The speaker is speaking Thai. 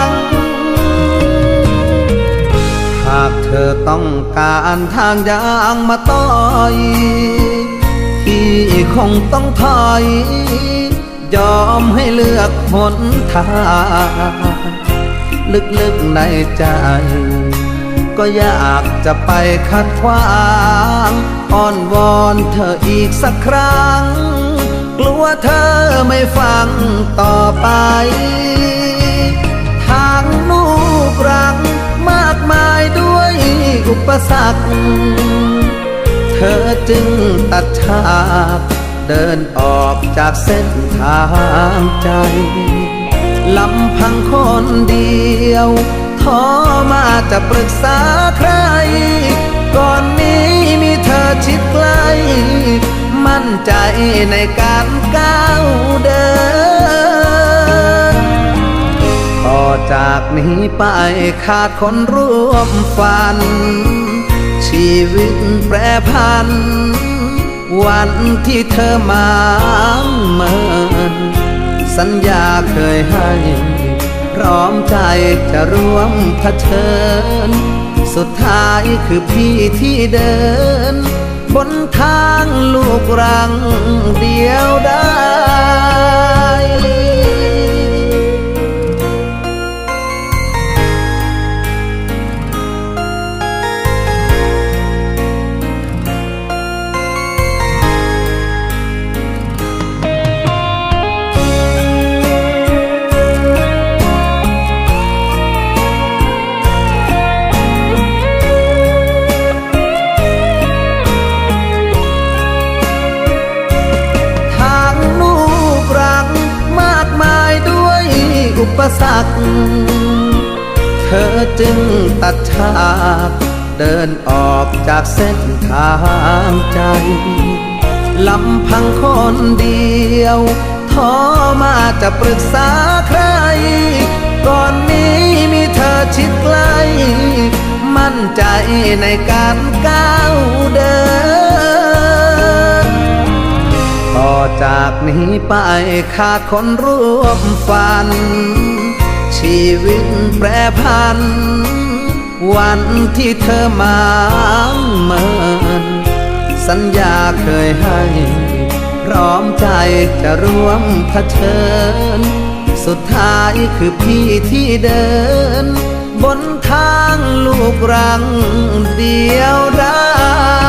ก ธอต้องการทางยางมาต่อยพี่คงต้องถอย ยอมให้เลือกหนทางลึกๆในใจ ก็อยากจะไปขัดขวางอ้อนวอนเธออีกสักครั้ง กลัวเธอไม่ฟังต่อไป ปสรรคเธอจึงตัดฉากเดินออกจากเส้นทางใจลำพังคนเดียวท้อมาจะปรึกษาใคร ก่อนนี้มีเธอชิดใกล้ มั่นใจในการ จากนี้ไปขาดคนร่วมฝัน ชีวิตแปรพัน วันที่เธอมาเมินสัญญาเคยให้ พร้อมใจจะร่วมเผชิญ สุดท้ายคือพี่ที่เดิน บนทางลูกรังเดียวได้ ปสรรค เธอจึงตัดฉากเดินออกจากเส้นทางใจลำพังคนเดียวท้อมาจะปรึกษาใคร ก่อนนี้มีเธอชิดใกล้มั่นใจในการก้าวเดิน ต่อจากนี้ไปขาดคนร่วมฝัน ชีวิตแปรพัน วันที่เธอมาเมิน สัญญาเคยให้ พร้อมใจจะร่วมเผชิญ สุดท้ายคือพี่ที่เดิน บนทางลูกรังเดียวได้